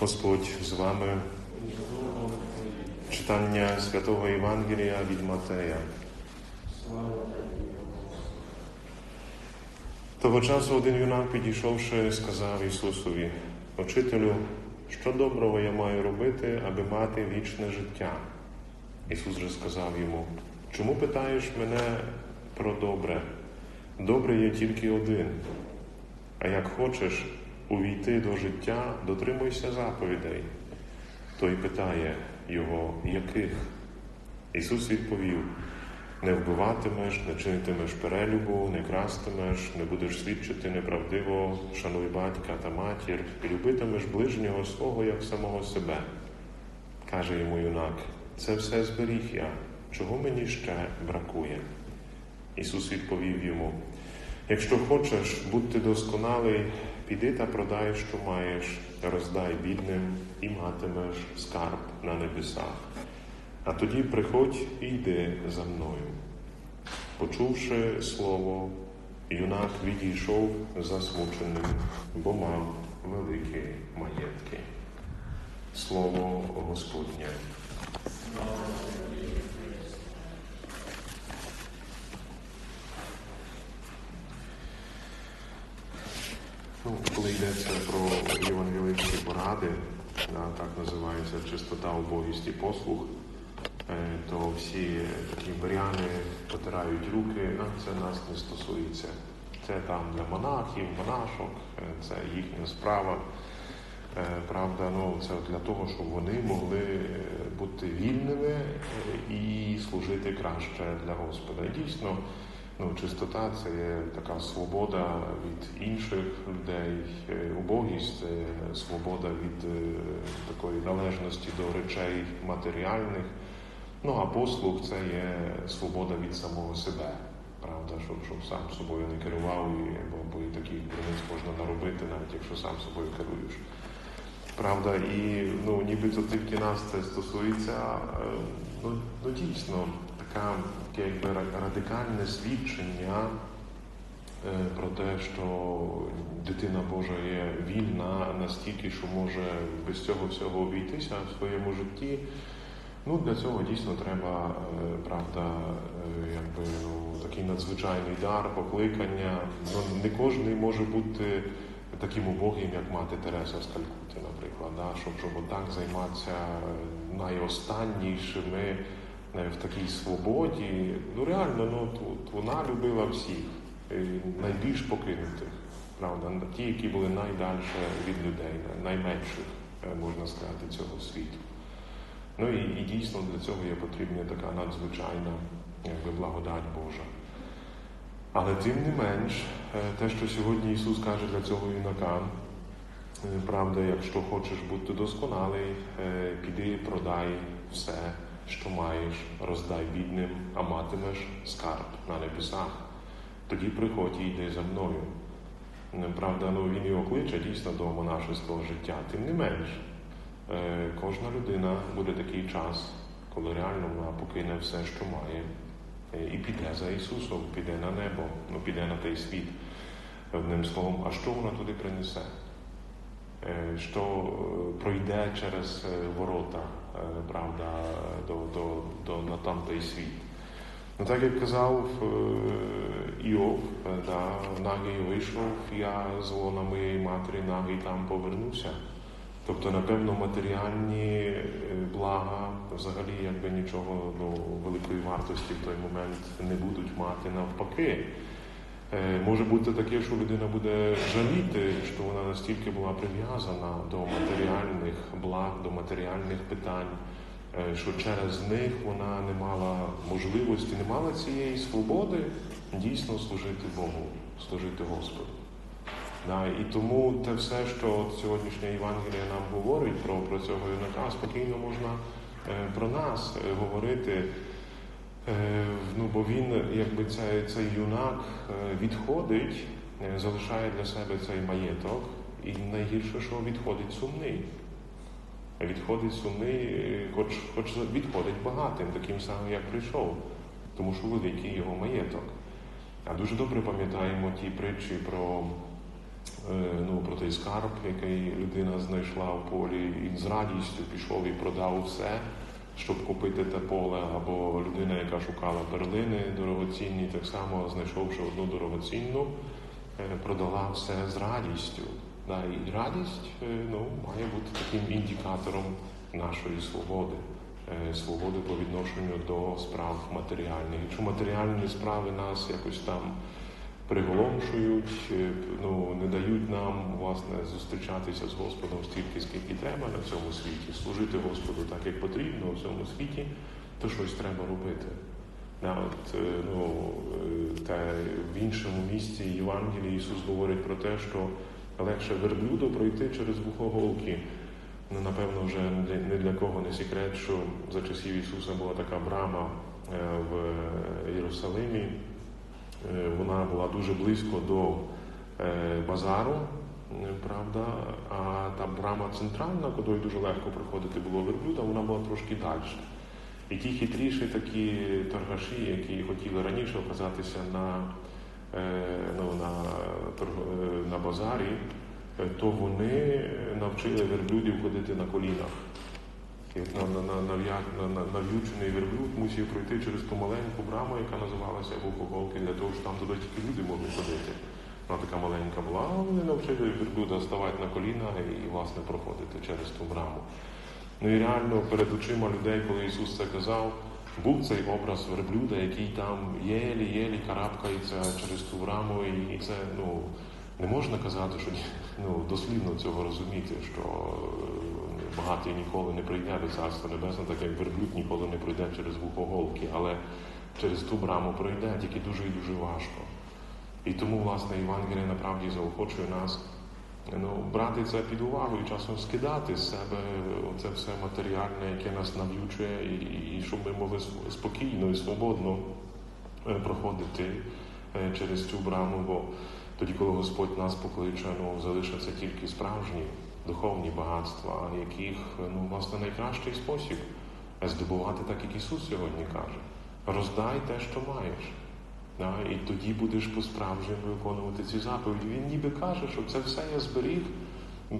Господь з вами. Читання святого Євангелія від Матея. Того часу один юнак, підійшовши, сказав Ісусові, Учителю, що доброго я маю робити, аби мати вічне життя? Ісус же сказав йому, чому питаєш мене про добре? Добре є тільки один. А як хочеш увійти до життя, дотримуйся заповідей. Той питає його, яких? Ісус відповів: не вбиватимеш, не чинитимеш перелюбу, не крастимеш, не будеш свідчити неправдиво, шануй батька та матір, і любитимеш ближнього свого як самого себе. Каже йому юнак, це все зберіг я, чого мені ще бракує? Ісус відповів йому: якщо хочеш бути досконалий, піди та продай, що маєш, роздай бідним і матимеш скарб на небесах. А тоді приходь і йди за мною. Почувши слово, юнак відійшов засмученим, бо мав великі маєтки. Слово Господнє. Ну, коли йдеться про євангеличні поради, так називається чистота, убогість і послуг, то всі такі баряни потирають руки, а це нас не стосується. Це там для монахів, монашок, це їхня справа. Правда, ну це для того, щоб вони могли бути вільними і служити краще для Господа. Дійсно, ну, чистота це є така свобода від інших людей, убогість це свобода від такої належності до речей матеріальних. Ну, а послуг це є свобода від самого себе. Правда, щоб, щоб сам собою не керував, і, бо, бо і таких дурниць можна наробити, навіть якщо сам собою керуєш. Правда, і ну, нібито тільки нас це стосується, ну, ну дійсно, така, якби радикальне свідчення про те, що дитина Божа є вільна настільки, що може без цього всього обійтися в своєму житті. Ну, Для цього дійсно треба, правда, якби ну, такий надзвичайний дар, покликання. Ну, Не кожен може бути таким убогим, як мати Тереса з Калькути, наприклад, да? щоб щоб отак займатися найостаннішими в такій свободі. Ну реально, ну тут вона любила всіх, найбільш покинутих, правда, ті, які були найдальше від людей, найменших, можна сказати, цього світу. Ну і, і дійсно для цього є потрібна така надзвичайна якби, благодать Божа. Але тим не менш, те, що сьогодні Ісус каже для цього юнака, правда, якщо хочеш бути досконалий, піди, продай все, що маєш, роздай бідним, а матимеш скарб на небесах. Тоді приходь і йди за мною. Правда, ну, він його кличе дійсно до монашеського життя. Тим не менш, кожна людина буде такий час, коли реально вона покине все, що має, і піде за Ісусом, піде на небо, ну піде на той світ. Одним словом, а що вона туди принесе? Що пройде через ворота, правда, до, до, до, на там світ. Ну, так як казав Іов, да, нагий вийшов, я з лона моєї матері нагий там повернуся. Тобто, напевно, матеріальні блага взагалі якби нічого ну, великої вартості в той момент не будуть мати навпаки. Може бути таке, що людина буде жаліти, що вона настільки була прив'язана до матеріальних благ, до матеріальних питань, що через них вона не мала можливості, не мала цієї свободи дійсно служити Богу, служити Господу. Да, І тому те все, що сьогоднішня Євангелія нам говорить про про цього юнака, спокійно можна е, про нас е, говорити. Е, ну, Бо він, якби цей, цей юнак відходить, залишає для себе цей маєток, і найгірше, що відходить сумний. Відходить сумний, хоч, хоч відходить багатим, таким самим, як прийшов, тому що великий його маєток. А дуже добре пам'ятаємо ті притчі про е, ну, про той скарб, який людина знайшла в полі, і з радістю пішов і продав все, щоб купити те поле, або людина, яка шукала перлини дорогоцінні, так само знайшовши одну дорогоцінну, е, продала все з радістю. І радість е, ну, має бути таким індикатором нашої свободи, е, свободи по відношенню до справ матеріальних. Якщо матеріальні справи нас якось там приголомшують, е, ну, не дають нам власне зустрічатися з Господом стільки, скільки треба на цьому світі, служити Господу так, як потрібно у цьому світі, то щось треба робити. Да, от, е, ну, е, та в іншому місці Євангелії Ісус говорить про те, що легше верблюду пройти через вухоголки. Ну, напевно, вже не для- кого не секрет, що за часів Ісуса була така брама в Єрусалимі. Е, Вона була дуже близько до е, базару, е, правда, а та брама центральна, куди дуже легко приходити було верблюда, вона була трошки далі. І ті хитріші такі торгаші, які хотіли раніше оказатися на, ну, на, на базарі, то вони навчили верблюдів ходити на колінах. Нав'ючений верблюд мусив пройти через ту маленьку браму, яка називалася Вухоголки, для того, щоб там туди тільки люди могли ходити. Вона така маленька була, а вони навчили верблюда ставати на коліна і, власне, проходити через ту браму. Ну і реально перед очима людей, коли Ісус це казав, був цей образ верблюда, який там єлі-єлі карабкається через ту браму, і це ну, не можна казати, що ну, дослівно цього розуміти, що багатий ніколи не прийде до Царства Небесного, так як верблюд ніколи не пройде через вухоголки, але через ту браму пройде, тільки дуже і дуже важко. І тому, власне, Євангеліє насправді заохочує нас ну, брати це під увагу і часом скидати з себе оце все матеріальне, яке нас нав'ючує, і, і, і щоб ми могли спокійно і свободно е, проходити е, через цю браму, бо тоді, коли Господь нас покличе, ну, залишаться тільки справжні духовні багатства, яких ну, власне найкращий спосіб здобувати так, як Ісус сьогодні каже. Роздай те, що маєш. Да, і тоді будеш по-справжньому виконувати ці заповіді. Він ніби каже, що це все я зберіг.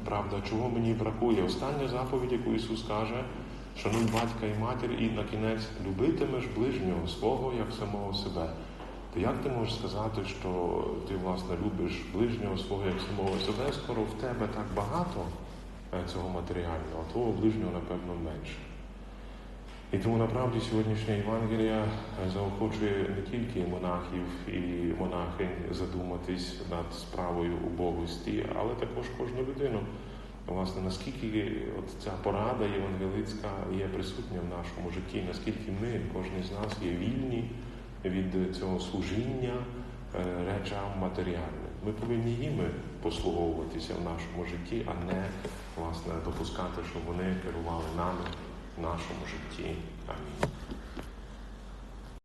Правда, чого мені бракує? Остання заповідь, яку Ісус каже, шануй батька і матір, і на кінець любитимеш ближнього свого як самого себе. То як ти можеш сказати, що ти власне любиш ближнього свого як самого себе? Скоро в тебе так багато е, цього матеріального, а твого ближнього, напевно, менше. І тому направді сьогоднішня Євангелія заохочує не тільки монахів і монахинь задуматись над справою убогості, але також кожну людину. Власне, наскільки от ця порада євангелицька є присутня в нашому житті, наскільки ми, кожен з нас, є вільні від цього служіння е, речам матеріальним. Ми повинні їми послуговуватися в нашому житті, а не власне допускати, щоб вони керували нами в нашому житті. Амінь.